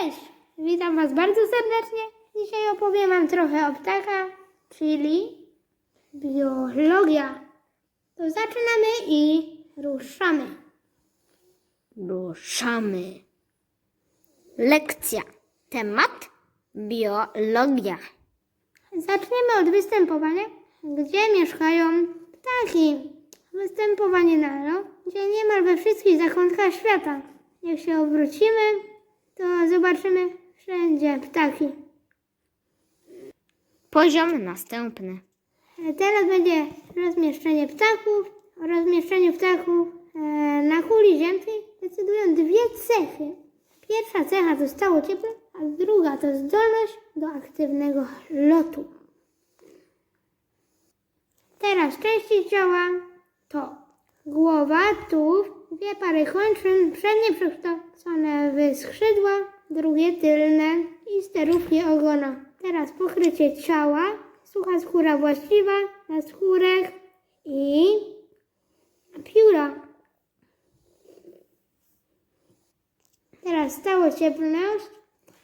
Cześć! Witam Was bardzo serdecznie. Dzisiaj opowiem Wam trochę o ptakach, czyli biologia. To zaczynamy i ruszamy. Ruszamy. Lekcja. Temat biologia. Zaczniemy od występowania, gdzie mieszkają ptaki. Występowanie na gdzie niemal we wszystkich zakątkach świata. Jak się obrócimy, to zobaczymy wszędzie ptaki. Poziom następny. Teraz będzie rozmieszczenie ptaków. O rozmieszczeniu ptaków e, na kuli ziemskiej decydują dwie cechy. Pierwsza cecha to stało cieple, a druga to zdolność do aktywnego lotu. Teraz części ciała to głowa, tułów, dwie pary kończyn, przednie przekształcone w skrzydła, drugie tylne i sterówki ogona. Teraz pokrycie ciała, sucha skóra właściwa, naskórek i pióra. Teraz stałocieplność.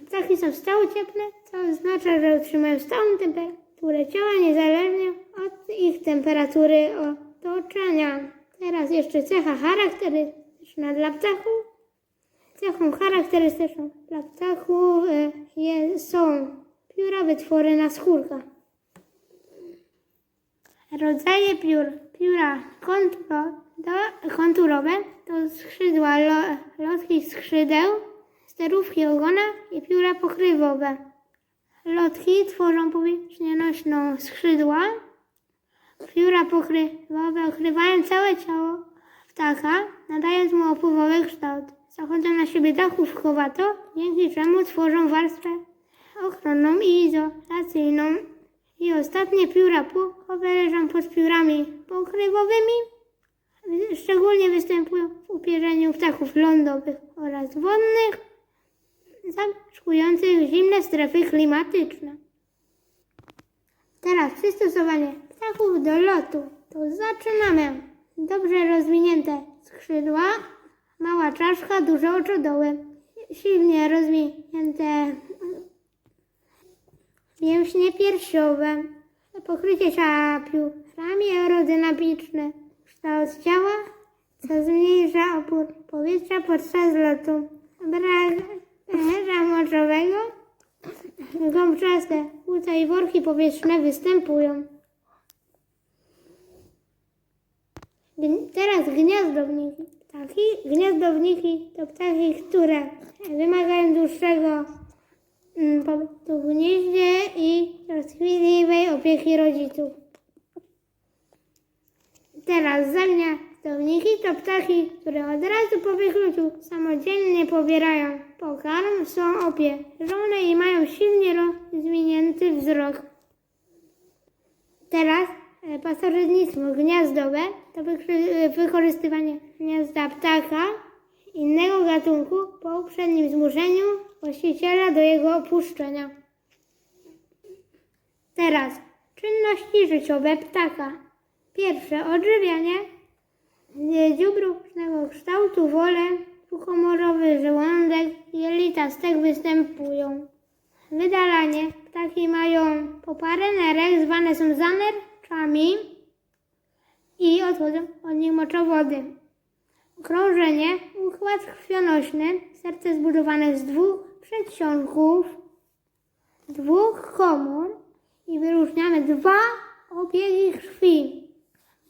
Ptaki są stałocieplne, co oznacza, że utrzymują stałą temperaturę ciała niezależnie od ich temperatury otoczenia. Teraz jeszcze cecha charakterystyczna dla ptaków. Cechą charakterystyczną dla ptaków e, je, są pióra wytwory na skórkach. Rodzaje piór. Pióra konturo, do, konturowe to skrzydła lo, lotkich skrzydeł, sterówki ogona i pióra pokrywowe. Lotki tworzą powierzchnię nośną skrzydła. Pióra pokrywowe okrywają całe ciało ptaka, nadając mu opływowy kształt. Zachodzą na siebie dachówkowato, dzięki czemu tworzą warstwę ochronną i izolacyjną. I ostatnie pióra puchowe leżą pod piórami pokrywowymi. Szczególnie występują w upierzeniu ptaków lądowych oraz wodnych, zamieszkujących zimne strefy klimatyczne. Teraz przystosowanie ptaków do lotu. To zaczynamy. Dobrze rozwinięte skrzydła, mała czaszka, duże oczodoły, silnie rozwinięte mięśnie piersiowe, pokrycie ciała piórami aerodynamiczne, kształt ciała, co zmniejsza opór powietrza podczas lotu, brak węża moczowego, gąbczaste płuca i worki powietrzne występują. Teraz gniazdowniki. Ptaki, gniazdowniki to ptaki, które wymagają dłuższego mm, pobytu w gnieździe i troskliwej opieki rodziców. Teraz zagniazdowniki to ptaki, które od razu po wykluciu samodzielnie pobierają pokarm, są opierzone i mają silnie rozwinięty wzrok. Teraz pasożytnictwo gniazdowe to e, wykorzystywanie gniazda ptaka innego gatunku po uprzednim zmuszeniu właściciela do jego opuszczenia. Teraz czynności życiowe ptaka. Pierwsze odżywianie, e, dziób różnego kształtu, wolę, dwukomorowy żołądek, jelita stek występują. Wydalanie. Ptaki mają po parę nerek, zwane są zanerczami i odchodzą od nich moczowody. Krążenie. Układ krwionośny. Serce zbudowane z dwóch przedsionków, dwóch komór i wyróżniamy dwa obiegi krwi.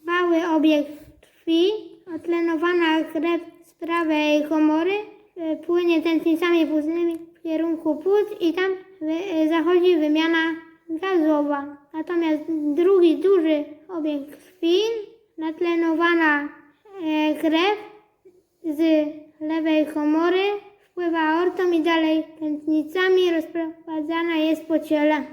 Mały obieg krwi, otlenowana krew z prawej komory e, płynie tętnicami płucnymi w kierunku płuc i tam e, zachodzi wymiana gazowa. Natomiast drugi duży obieg krwi, natlenowana e, krew z lewej komory wpływa aortą i dalej tętnicami rozprowadzana jest po ciele.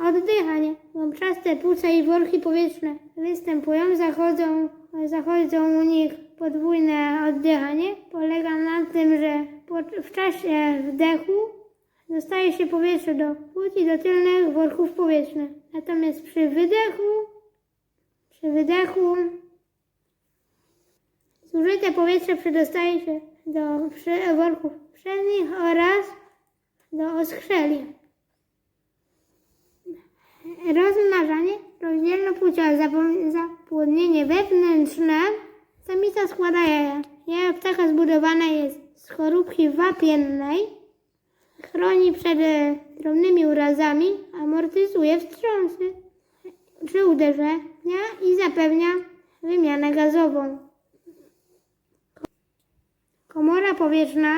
Oddychanie. Łączaste płuca i worki powietrzne występują, zachodzą, zachodzą u nich podwójne oddychanie. Polega na tym, że w czasie wdechu dostaje się powietrze do płuc i do tylnych worków powietrznych. Natomiast przy wydechu, przy wydechu zużyte powietrze przedostaje się do worków przednich oraz do oskrzeli. Rozmnażanie rozdzielnopłciowe zapłodnienie wewnętrzne. Samica składa jaja. Jajo ptaka zbudowane jest z skorupki wapiennej. Chroni przed e, drobnymi urazami, amortyzuje wstrząsy czy uderzenia i zapewnia wymianę gazową. Komora powietrzna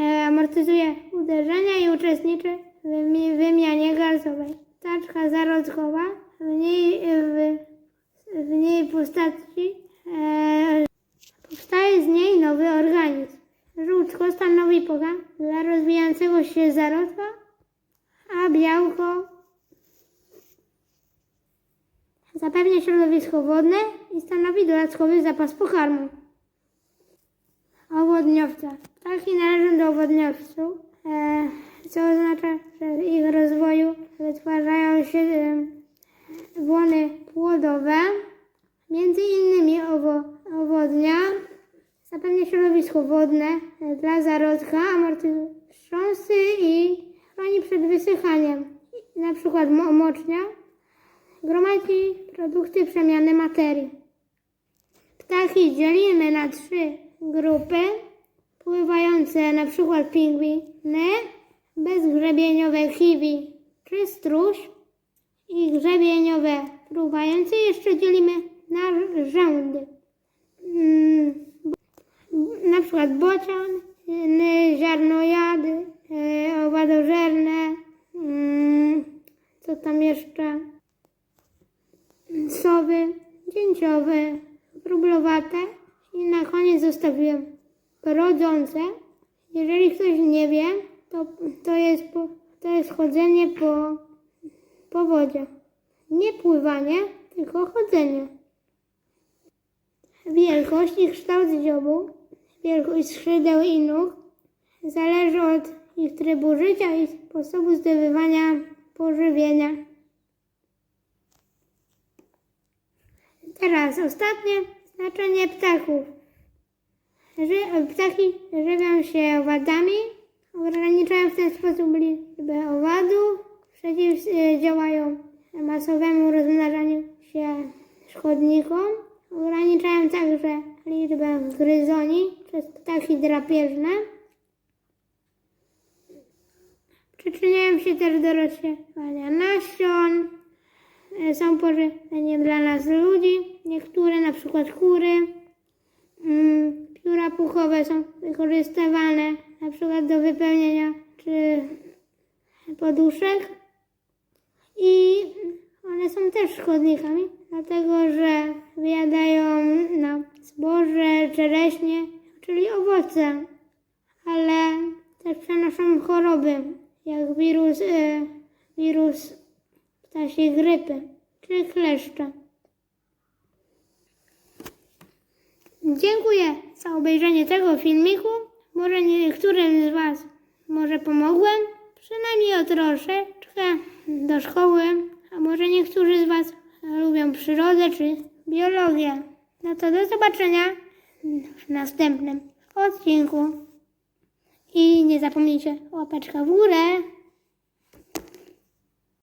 e, amortyzuje uderzenia i uczestniczy w wymi- wymianie gazowej. Taczka zarodkowa w niej, w, w niej postaci e, powstaje z niej nowy organizm. Żółtko stanowi pokarm dla rozwijającego się zarodka, a białko zapewnia środowisko wodne i stanowi dodatkowy zapas pokarmu. Owodniowca. Ptaki należą do owodniowców, e, co oznacza, że w ich rozwoju wytwarzają się e, błony płodowe. Między innymi owo, owodnia zapewnia środowisko wodne e, dla zarodka, amortyzuje wstrząsy i chroni przed wysychaniem. Na przykład mo- mocznia gromadzi produkty przemiany materii. Ptaki dzielimy na trzy grupy pływające, na przykład pingwiny, bezgrzebieniowe kiwi czy struś i grzebieniowe fruwające jeszcze dzielimy na rzędy. Mm, na przykład bocian, y, ziarnojady, y, owadożerne, mm, co tam jeszcze, sowy, dzięciowe, wróblowate i na koniec zostawiłem rodzące. Jeżeli ktoś nie wie, to, to, jest, po, to jest chodzenie po, po wodzie. Nie pływanie, tylko chodzenie. Wielkość i kształt dziobu, wielkość skrzydeł i nóg zależy od ich trybu życia i sposobu zdobywania pożywienia. Teraz ostatnie znaczenie ptaków. Ptaki żywią się owadami, ograniczają w ten sposób liczbę owadów, przeciwdziałają masowemu rozmnażaniu się szkodnikom, ograniczają także liczbę gryzoni przez ptaki drapieżne. Przyczyniają się też do rozsiewania nasion, e, są pożywieniem dla nas ludzi. Niektóre, na przykład kury, mm, pióra puchowe są wykorzystywane na przykład do wypełnienia czy poduszek i one są też szkodnikami, dlatego że wyjadają no, zboże, czereśnie, czyli owoce, ale też przenoszą choroby, jak wirus, e, wirus ptasiej grypy czy kleszcze. Dziękuję za obejrzenie tego filmiku. Może niektórym z Was może pomogłem, przynajmniej o troszeczkę do szkoły, a może niektórzy z Was lubią przyrodę czy biologię. No to do zobaczenia w następnym odcinku. I nie zapomnijcie łapeczka w górę.